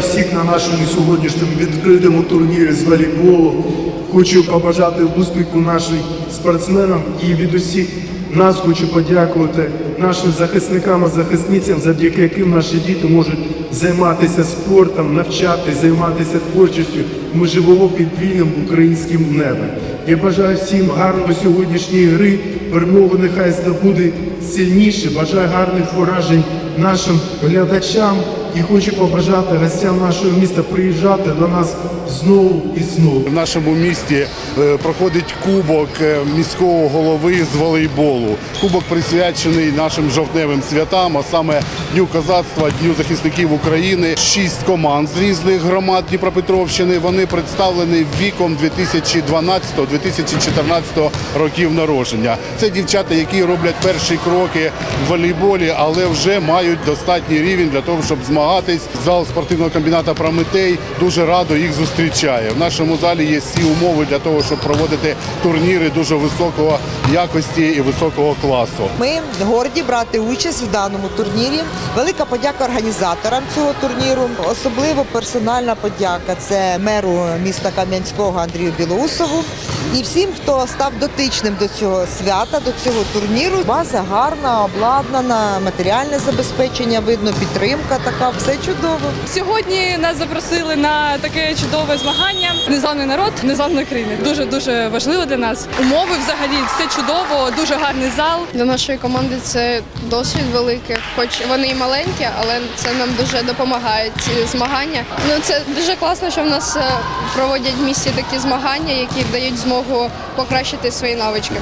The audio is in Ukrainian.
Всіх на нашому сьогоднішньому відкритому турнірі з волейболу. Хочу побажати успіху нашим спортсменам і від усіх нас хочу подякувати нашим захисникам і захисницям, завдяки яким наші діти можуть займатися спортом, навчати, займатися творчістю. Ми живемо під вільним українським небом. Я бажаю всім гарної сьогоднішньої гри. Перемогу нехай здобуде сильніше. Бажаю гарних вражень нашим глядачам і хочу побажати гостям нашого міста приїжджати до нас знову і знову. В нашому місті е, проходить кубок е, міського голови з волейболу. Кубок присвячений нашим жовтневим святам, а саме Дню козацтва, Дню захисників України. Шість команд з різних громад Дніпропетровщини. Вони представлені віком 2012-2014 років народження. Це дівчата, які роблять перші кроки в волейболі, але вже мають достатній рівень для того, щоб змагатись. Зал спортивного комбіната Прометей дуже радо їх зустрічає. В нашому залі є всі умови для того, щоб проводити турніри дуже високого якості і високого класу. Ми горді брати участь в даному турнірі. Велика подяка організаторам цього турніру. Особливо персональна подяка це меру міста Кам'янського Андрію Білоусову і всім, хто став дотичним до цього свята, до цього турніру. База гарна, обладнана, матеріальне забезпечення видно, підтримка така, все чудово. Сьогодні нас запросили на таке чудове змагання. Незламний народ, незламна країна. Дуже дуже важливо для нас. Умови взагалі все чудово, дуже гарний зал. Для нашої команди це досвід великий, хоч вони і маленькі, але це нам дуже допомагає ці змагання. Ну це дуже класно, що в нас е, проводять в місті такі змагання, які дають змогу покращити свої навички.